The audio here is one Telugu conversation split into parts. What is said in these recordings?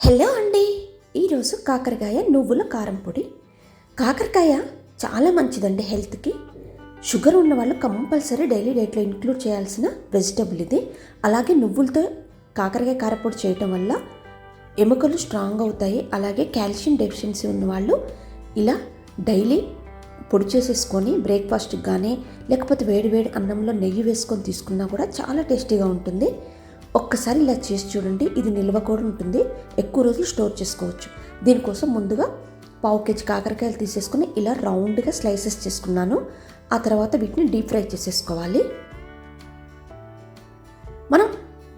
హలో అండి. ఈరోజు కాకరకాయ నువ్వుల కారం పొడి. కాకరకాయ చాలా మంచిదండి హెల్త్కి. షుగర్ ఉన్న వాళ్ళు కంపల్సరీ డైలీ డైట్లో ఇంక్లూడ్ చేయాల్సిన వెజిటబుల్ ఇది. అలాగే నువ్వులతో కాకరకాయ కారపొడి చేయటం వల్ల ఎముకలు స్ట్రాంగ్ అవుతాయి. అలాగే కాల్షియం డెఫిషియన్సీ ఉన్న వాళ్ళు ఇలా డైలీ పొడి చేసేసుకొని బ్రేక్ఫాస్ట్కి కానీ లేకపోతే వేడి వేడి అన్నంలో నెయ్యి వేసుకొని తీసుకున్నా కూడా చాలా టేస్టీగా ఉంటుంది. ఒక్కసారి ఇలా చేసి చూడండి. ఇది నిల్వ కూడా ఉంటుంది. ఎక్కువ రోజులు స్టోర్ చేసుకోవచ్చు. దీనికోసం ముందుగా పావు కేజీ కాకరకాయలు తీసేసుకుని ఇలా రౌండ్గా స్లైసెస్ చేసుకున్నాను. ఆ తర్వాత వీటిని డీప్ ఫ్రై చేసేసుకోవాలి. మనం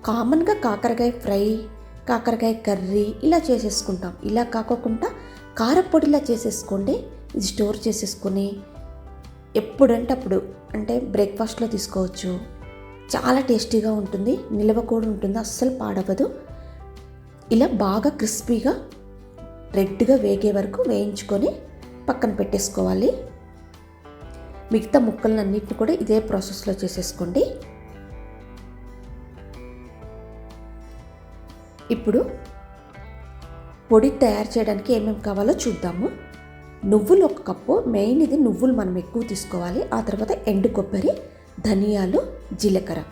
కామన్గా కాకరకాయ ఫ్రై కాకరకాయ కర్రీ ఇలా చేసేసుకుంటాం. ఇలా కాకోకుండా కారపొడిలా చేసేసుకోండి. ఇది స్టోర్ చేసేసుకొని ఎప్పుడంటే అప్పుడు అంటే బ్రేక్ఫాస్ట్లో తీసుకోవచ్చు. చాలా టేస్టీగా ఉంటుంది నిల్వ కూడా ఉంటుంది అస్సలు పాడవదు ఇలా బాగా క్రిస్పీగా రెడ్గా వేగే వరకు వేయించుకొని పక్కన పెట్టేసుకోవాలి. మిగతా ముక్కలన్నింటిని కూడా ఇదే ప్రాసెస్లో చేసేసుకోండి. ఇప్పుడు పొడి తయారు చేయడానికి ఏమేమి కావాలో చూద్దాము. నువ్వులు ఒక కప్పు మెయిన్ ఇది నువ్వులు మనం ఎక్కువ తీసుకోవాలి. ఆ తర్వాత ఎండు కొబ్బరి ధనియాలు జీలకర్ర.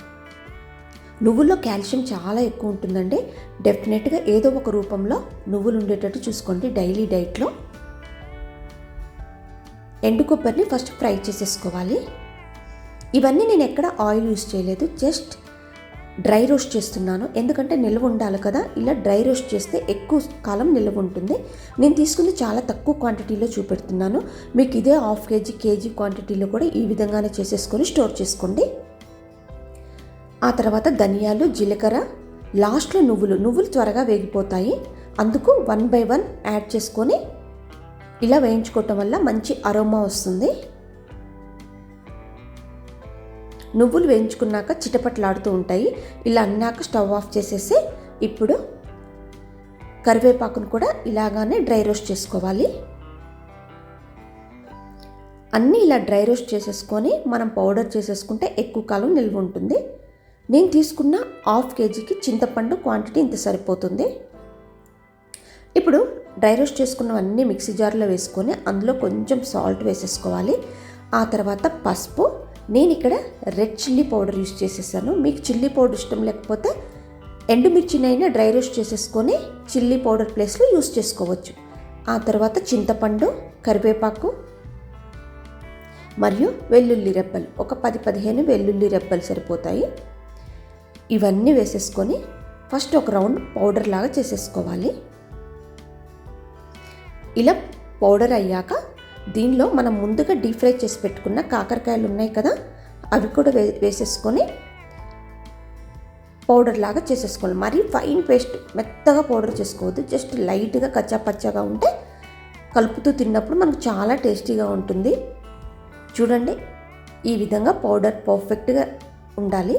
నువ్వుల్లో కాల్షియం చాలా ఎక్కువ ఉంటుందండి. డెఫినెట్గా ఏదో ఒక రూపంలో నువ్వులు ఉండేటట్టు చూసుకోండి డైలీ డైట్లో. ఎండు కొబ్బరిని ఫస్ట్ ఫ్రై చేసేసుకోవాలి. ఇవన్నీ నేను ఎక్కడ ఆయిల్ యూస్ చేయలేదు. జస్ట్ డ్రై రోస్ట్ చేస్తున్నాను. ఎందుకంటే నిల్వ ఉండాలి కదా. ఇలా డ్రై రోస్ట్ చేస్తే ఎక్కువ కాలం నిల్వ ఉంటుంది. నేను తీసుకుంది చాలా తక్కువ క్వాంటిటీలో చూపెడుతున్నాను. మీకు ఇదే హాఫ్ కేజీ కేజీ క్వాంటిటీలో కూడా ఈ విధంగానే చేసేసుకొని స్టోర్ చేసుకోండి. ఆ తర్వాత ధనియాలు జీలకర్ర లాస్ట్లో నువ్వులు. నువ్వులు త్వరగా వేగిపోతాయి. అందుకు వన్ బై వన్ యాడ్ చేసుకొని ఇలా వేయించుకోవటం వల్ల మంచి అరోమా వస్తుంది. నువ్వులు వేయించుకున్నాక చిటపట్లాడుతూ ఉంటాయి. ఇలా అన్నాక స్టవ్ ఆఫ్ చేసేసి ఇప్పుడు కరివేపాకును కూడా ఇలాగానే డ్రై రోస్ట్ చేసుకోవాలి. అన్నీ ఇలా డ్రై రోస్ట్ చేసేసుకొని మనం పౌడర్ చేసేసుకుంటే ఎక్కువ కాలం నిల్వ ఉంటుంది. నేను తీసుకున్న హాఫ్ కేజీకి చింతపండు క్వాంటిటీ ఇంత సరిపోతుంది. ఇప్పుడు డ్రై రోస్ట్ చేసుకున్నవన్నీ మిక్సీ జార్లో వేసుకొని అందులో కొంచెం సాల్ట్ వేసేసుకోవాలి. ఆ తర్వాత పసుపు. నేను ఇక్కడ రెడ్ చిల్లీ పౌడర్ యూస్ చేసేసాను. మీకు చిల్లీ పౌడర్ ఇష్టం లేకపోతే ఎండుమిర్చినైనా డ్రై రోస్ట్ చేసేసుకొని చిల్లీ పౌడర్ ప్లేస్లో యూస్ చేసుకోవచ్చు. ఆ తర్వాత చింతపండు కరివేపాకు మరియు వెల్లుల్లి రెబ్బలు. ఒక పది పదిహేను వెల్లుల్లి రెబ్బలు సరిపోతాయి. ఇవన్నీ వేసేసుకొని ఫస్ట్ ఒక రౌండ్ పౌడర్ లాగా చేసేసుకోవాలి. ఇలా పౌడర్ అయ్యాక దీనిలో మనం ముందుగా డీప్ ఫ్రై చేసి పెట్టుకున్న కాకరకాయలు ఉన్నాయి కదా అవి కూడా వే వేసేసుకొని పౌడర్ లాగా చేసేసుకోవాలి. మరీ ఫైన్ పేస్ట్ మెత్తగా పౌడర్ చేసుకోవద్దు జస్ట్ లైట్గా కచ్చా పచ్చగా ఉంటే కలుపుతూ తిన్నప్పుడు మనకు చాలా టేస్టీగా ఉంటుంది. చూడండి ఈ విధంగా పౌడర్ పర్ఫెక్ట్గా ఉండాలి.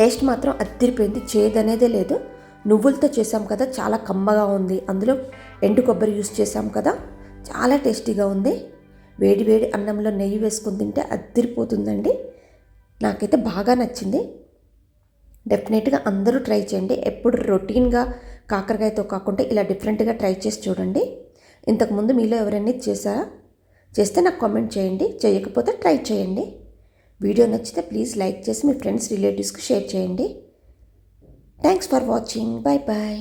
టేస్ట్ మాత్రం అద్దరిపోయింది. చేదనేదే లేదు. నువ్వులతో చేసాం కదా చాలా కమ్మగా ఉంది. అందులో ఎండు కొబ్బరి యూస్ చేసాం కదా చాలా టేస్టీగా ఉంది. వేడి వేడి అన్నంలో నెయ్యి వేసుకుని తింటే అద్దరిపోతుందండి. నాకైతే బాగా నచ్చింది. డెఫినెట్గా అందరూ ట్రై చేయండి. ఎప్పుడు రొటీన్గా కాకరకాయతో కాకుండా ఇలా డిఫరెంట్గా ట్రై చేసి చూడండి. ఇంతకుముందు మీలో ఎవరైనా చేశారా? చేస్తే నాకు కామెంట్ చేయండి. చేయకపోతే ట్రై చేయండి. వీడియో నచ్చితే ప్లీజ్ లైక్ చేసి మీ ఫ్రెండ్స్ రిలేటివ్స్కి షేర్ చేయండి. Thanks for watching bye bye